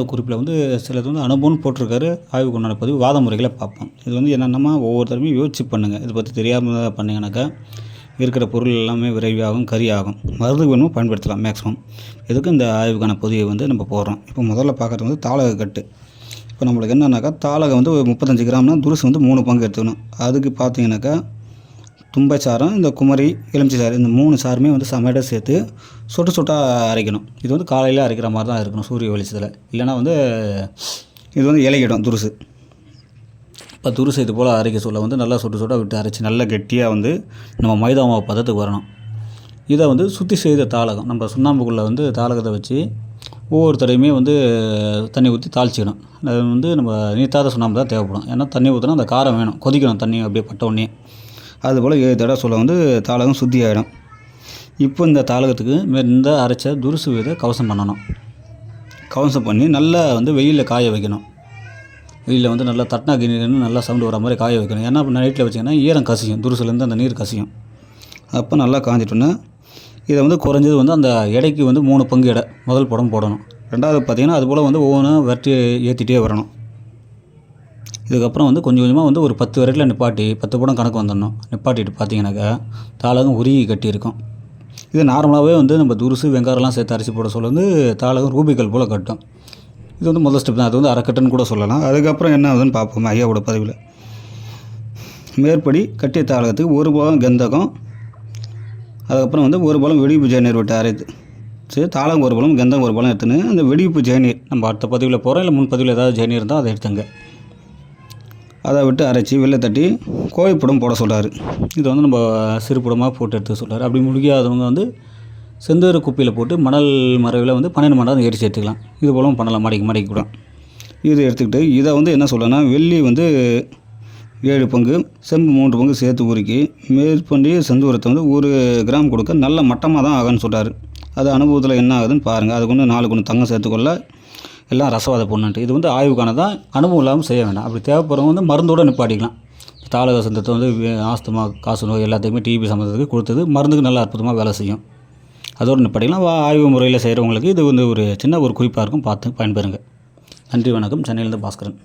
குறிப்பில் வந்து சிலது வந்து அனுபவம்னு போட்டிருக்காரு ஆய்வுக்கு கொண்டாட பதிவு வாத முறைகளை பார்ப்போம். இது வந்து என்னென்னமா ஒவ்வொருத்தருமே யோசிச்சு பண்ணுங்கள் இதை பற்றி தெரியாமல் பண்ணிங்கனாக்கா இருக்கிற பொருள் எல்லாமே விரைவாகும் கரியாகும். மருந்து வேணுமோ பயன்படுத்தலாம் மேக்ஸிமம். இதுக்கு இந்த ஆய்வுக்கான பதிவை வந்து நம்ம போடுறோம். இப்போ முதல்ல பார்க்குறது வந்து தாளக கட்டு. இப்போ நம்மளுக்கு என்னன்னாக்கா தாளகம் வந்து ஒரு முப்பத்தஞ்சு கிராம்னா துருசு வந்து மூணு பங்கு எடுத்துக்கணும். அதுக்கு பார்த்தீங்கன்னாக்கா தும்பைச்சாரம் இந்த குமரி எலுமிச்சை சாறு இந்த மூணு சாருமே வந்து சமையட சேர்த்து சொட்டு சொட்டாக அரைக்கணும். இது வந்து காலையில் அரைக்கிற மாதிரி தான் இருக்கணும் சூரிய வெளிச்சத்தில். இல்லைன்னா வந்து இது வந்து இலையிடும் துருசு. இப்போ துருசு இது போல் அரைக்க சொல்ல வந்து நல்லா சொட்டு சொட்டாக விட்டு அரைச்சி நல்லா கெட்டியாக வந்து நம்ம மைதா மாவு பதத்துக்கு வரணும். இதை வந்து சுத்தி செய்த தாளகம் நம்ம சுண்ணாம்புக்குள்ளே வந்து தாளகத்தை வச்சு ஒவ்வொரு தடையுமே வந்து தண்ணி ஊற்றி தாளிச்சிக்கணும் அது வந்து நம்ம நீத்தாத சுண்ணாம்பு தான் தேவைப்படும். ஏன்னா தண்ணி ஊற்றினா அந்த காரம் வேணும். கொதிக்கணும் தண்ணி அப்படியே பட்ட உடனே. அதுபோல் ஏழு தடவை சொல்ல வந்து தாளகம் சுத்தி ஆகிடும் இப்போ இந்த தாளகத்துக்கு மே- இந்த அரைச்ச துருசு விதை கவசம் பண்ணணும். கவசம் பண்ணி நல்லா வந்து வெயிலில் காய வைக்கணும். வெயிலில் வந்து நல்லா தட்டினா கிணறு நல்லா சவுண்டு வர மாதிரி காய வைக்கணும். ஏன்னா இப்போ நைட்டில் வச்சிங்கன்னா ஈரம் கசியும். துருசுலேருந்து அந்த நீர் கசியும். அப்போ நல்லா காஞ்சிட்டோன்னா இதை வந்து குறைஞ்சது வந்து அந்த எடைக்கு வந்து மூணு பங்கு எடை. முதல் படம் போடணும். ரெண்டாவது பார்த்தீங்கன்னா அதுபோல் வந்து ஒவ்வொன்றும் வெட்டி ஏற்றிட்டே வரணும். இதுக்கப்புறம் வந்து கொஞ்சம் கொஞ்சமாக வந்து ஒரு பத்து வரையில் நிப்பாட்டி பத்து படம் கணக்கு வந்துடணும். நிப்பாட்டிட்டு பார்த்தீங்கன்னாக்கா தாளகம் உருகி கட்டியிருக்கும். இது நார்மலாகவே வந்து நம்ம துருசு வெங்காயம்லாம் சேர்த்து அரிசி போட சொல்ல வந்து தாளகம் ரூபிக்கல் போல் கட்டும். இது வந்து முதல் ஸ்டெப் தான். அது வந்து அரைக்கட்டுன்னு கூட சொல்லலாம். அதுக்கப்புறம் என்ன ஆகுதுன்னு பார்ப்போம் ஐயாவோட பதிவில். மேற்படி கட்டிய தாளகத்துக்கு ஒரு பாகம் கந்தகம் அதுக்கப்புறம் வந்து ஒரு பழம் வெடிப்பு ஜெயநீர் விட்டு அரைத்து சரி தாளம் ஒரு பழம் கந்தம் ஒரு பழம் எடுத்துன்னு அந்த வெடிப்பு ஜெயநீர் நம்ம அடுத்த பதிவில் போகிறோம் இல்லை முன் பதிவில் ஏதாவது ஜெயநீர் இருந்தால் அதை எடுத்துங்க. அதை விட்டு அரைச்சி வெளில தட்டி கோழிப்படம் போட சொல்கிறாரு இது வந்து நம்ம சிறுபடமாக போட்டு எடுத்து சொல்கிறாரு அப்படி முடியாதவங்க வந்து செந்தூர குப்பையில் போட்டு மணல் மறைவில் வந்து பன்னெண்டு மணி நேரம் எரிச்சு எடுத்துக்கலாம் இது போலவும் பண்ணலாம் மடிக்கு மடிக்கு கூட. இது எடுத்துக்கிட்டு இதை வந்து என்ன சொல்லணும்னா வெள்ளி வந்து ஏழு பங்கு செம்பு மூன்று பங்கு சேர்த்து உருக்கி மேற்பண்டி செந்தூரத்தை வந்து ஒரு கிராம் கொடுக்க நல்ல மட்டமாக தான் ஆகும்னு சொல்கிறார் அது அனுபவத்தில் என்ன ஆகுதுன்னு பாருங்கள் அதுக்கு ஒன்று நாலு கொண்டு தங்கம் சேர்த்துக்கொள்ள எல்லாம் ரசவாத பொண்ணுன்ட்டு. இது வந்து ஆய்வுக்கானதான் அனுபவம் இல்லாமல் செய்ய வேண்டாம். அப்படி தேவைப்படுறவங்க வந்து மருந்தோடு நிப்பாட்டிக்கலாம். தாளக சந்தத்தை வந்து ஆஸ்துமா காசு நோய் எல்லாத்தையுமே டிபி சம்மந்தத்துக்கு கொடுத்தது மருந்துக்கு நல்லா அற்புதமாக வேலை செய்யும். அதோடு நிப்பாட்டிக்கலாம். ஆய்வு முறையில் செய்கிறவங்களுக்கு இது வந்து ஒரு சின்ன ஒரு குறிப்பாக இருக்கும். பார்த்து பயன்பெறுங்க. நன்றி வணக்கம். சென்னையிலேருந்து பாஸ்கரன்.